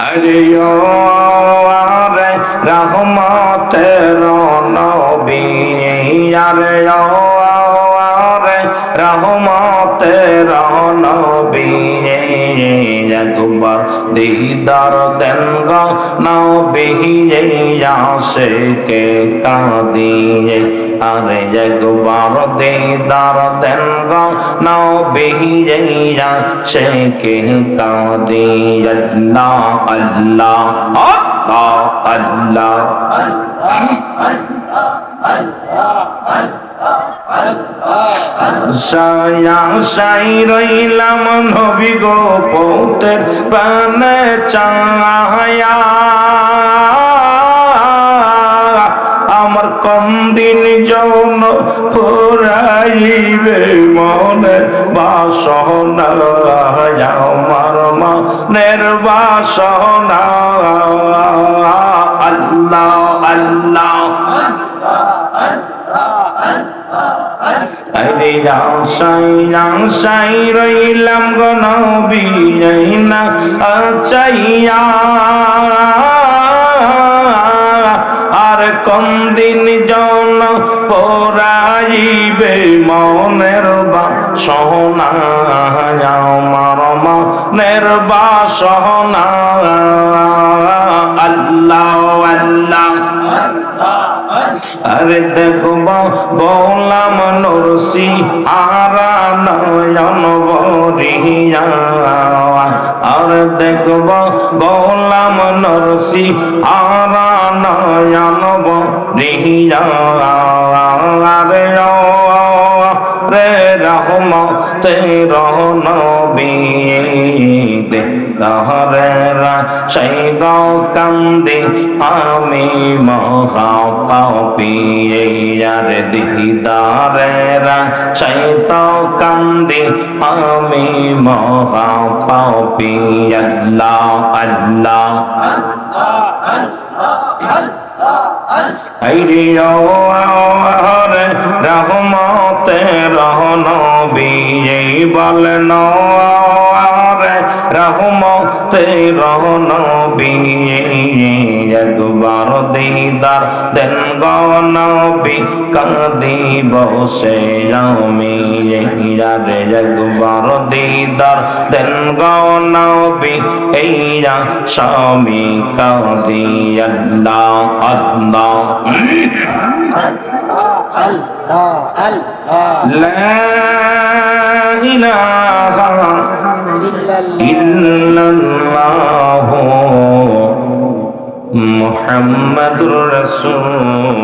আরে ও আরে রহমতের নবী আরে আরে রহমতের একবার দিদার দেন গো নবী আসে কে কাঁদিয়ে। আরে একবার দিদার দেন গো নবী আসে কে কাঁদিয়ে। আল্লাহ আল্লাহ আল্লাহ আল্লাহ। সায়া সাই রইলাম নবী গো পৌতের পানে চায়া আমার কম দিন যৌন ফুরাইবে মনে বাসনা, আমার মনের বাসনা। আল্লাহ আল্লাহ। আরে আশাই আশাই রইলাম গো নবী না আচাইয়া আর কম দিন জন পরাইবে মনের বা সোনা আমার মনের বা সোনা আল্লাহ আল্লাহ। আরে দেখব বৌলাম নরসি আরা নয়ন বরিয়া। আর দেখব বৌলাম নরসি আরা নয়ন বরিয়া। রে ও রে রহমতে রহনবী দহরেরা সেই গো কান্দি আমি মহা পাপিয়ে আর দিদারেরা, সেই তো কান্দি আমি মহা পাপি আল্লাহ। আল্লাহ আইরিও রে রহমতে রহনবী বলেন রে রহমতে রহনবী একবার দিদার দেন গনবী কাঁদি বসে আমি রে একবার দিদার দেন গনবী এইরা স্বামী কাঁদি আল্লাহ আল্লাহ। আল্লাহ আল্লাহ মোহাম্মদুর রসুল্লাহ